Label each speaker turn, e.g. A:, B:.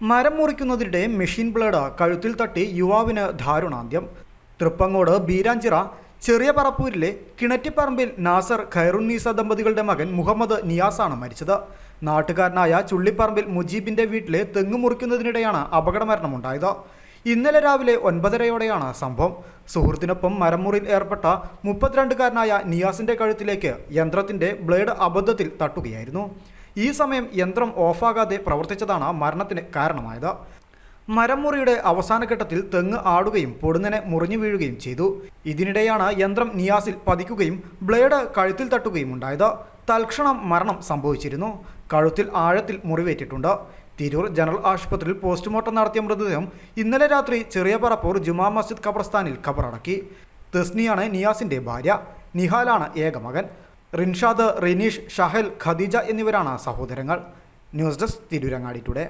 A: മരം മുറിക്കുന്നതിനിടെ machine blade കഴുത്തിൽ തട്ടി യുവാവിന് ദാരുണാന്ത്യം തൃപ്പങ്ങോട് ബീരാഞ്ചിറ ചെറിയ പറപ്പൂരിലെ കിണറ്റിപ്പറമ്പിൽ നാസർ ഖൈറുന്നീസ ദമ്പതികളുടെ മകൻ മുഹമ്മദ് നിയാസാണ് മരിച്ചത്. നാട്ടുകാരനായ ചുള്ളിപ്പറമ്പിൽ മുജീബിന്റെ വീട്ടിലെ തെങ്ങ് മുറിക്കുന്നതിനിടെയാണ് അപകടമരണമുണ്ടായത്. ഇന്നലെ രാവിലെ ഒൻപതരയോടെയാണ് സംഭവം. സുഹൃത്തിനൊപ്പം മരമുറിയിൽ ഏർപ്പെട്ട മുപ്പത്തിരണ്ടുകാരനായ നിയാസിന്റെ കഴുത്തിലേക്ക് യന്ത്രത്തിന്റെ ബ്ലേഡ് അബദ്ധത്തിൽ തട്ടുകയായിരുന്നു. ഈ സമയം യന്ത്രം ഓഫാകാതെ പ്രവർത്തിച്ചതാണ് മരണത്തിന് കാരണമായത്. മരമുറിയുടെ അവസാന ഘട്ടത്തിൽ തെങ്ങ് ആടുകയും പൊടുന്നനെ മുറിഞ്ഞു വീഴുകയും ചെയ്തു. ഇതിനിടെയാണ് യന്ത്രം നിയാസിൽ പതിക്കുകയും ബ്ലേഡ് കഴുത്തിൽ തട്ടുകയും ഉണ്ടായത്. തൽക്ഷണം മരണം സംഭവിച്ചിരുന്നു. കഴുത്തിൽ ആഴത്തിൽ മുറിവേറ്റിട്ടുണ്ട്. തിരൂർ ജനറൽ ആശുപത്രിയിൽ പോസ്റ്റ്മോർട്ടം നടത്തിയ മൃതദേഹം ഇന്നലെ രാത്രി ചെറിയ പറപ്പൂർ ജുമാ മസ്ജിദ് ഖബർസ്ഥാനിൽ ഖബറടക്കി. തസ്നിയാണ് നിയാസിന്റെ ഭാര്യ. നിഹാലാണ് ഏക മകൻ. റിൻഷാദ് റിനീഷ് ഷഹൽ ഖദീജ എന്നിവരാണ് സഹോദരങ്ങൾ. News desk Tirurangadi today.